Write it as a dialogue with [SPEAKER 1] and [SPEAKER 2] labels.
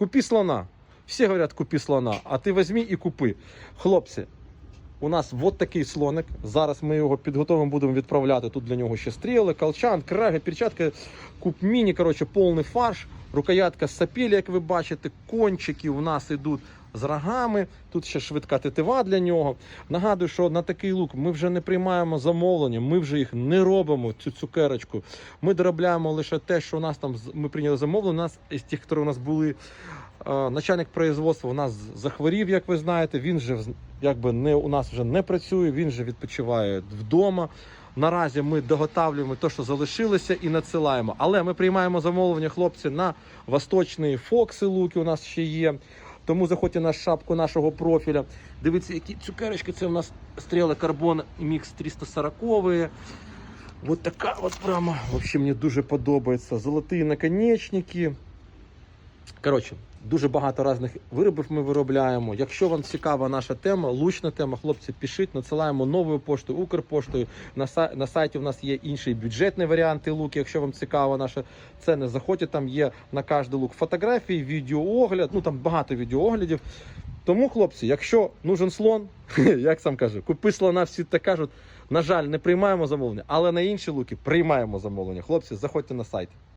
[SPEAKER 1] Купи слона. Всі говорять, купи слона, а ти візьми і купи. Хлопці, у нас от такий слоник. Зараз ми його підготовимо, будемо відправляти. Тут для нього ще стріли, колчан, краги, перчатки, куп міні, коротше, повний фарш, рукоятка з сапілі, як ви бачите, кончики у нас йдуть з рогами. Тут ще швидка тетива для нього. Нагадую, що на такий лук ми вже не приймаємо замовлення, ми вже їх не робимо, цю цукерочку. Ми доробляємо лише те, що у нас там ми прийняли замовлення. У нас із тих, які у нас були. Начальник производства у нас захворів, як ви знаєте. Він же якби не у нас вже не працює, він же відпочиває вдома. Наразі ми доготавлюємо те, що залишилося, і надсилаємо. Але ми приймаємо замовлення, хлопці, на восточні фокси луки. У нас ще є. Тому заходьте на шапку нашого профіля. Дивіться, які цукерочки. Це у нас стріли карбон мікс 340. Вот така от прямо. Вообще мені дуже подобається. Золоті наконечники. Коротше, дуже багато різних виробів ми виробляємо. Якщо вам цікава наша тема, лучна тема, хлопці, пишіть, надсилаємо новою поштою, Укрпоштою. На, сай- на сайті у нас є інші бюджетні варіанти луки. Якщо вам цікава наша ціни, заходьте, там є на кожний лук фотографії, відеоогляд, ну там багато відеооглядів. Тому, хлопці, якщо нужен слон, як сам кажу, купи слона, всі так кажуть. На жаль, не приймаємо замовлення, але на інші луки приймаємо замовлення. Хлопці, заходьте на сайт.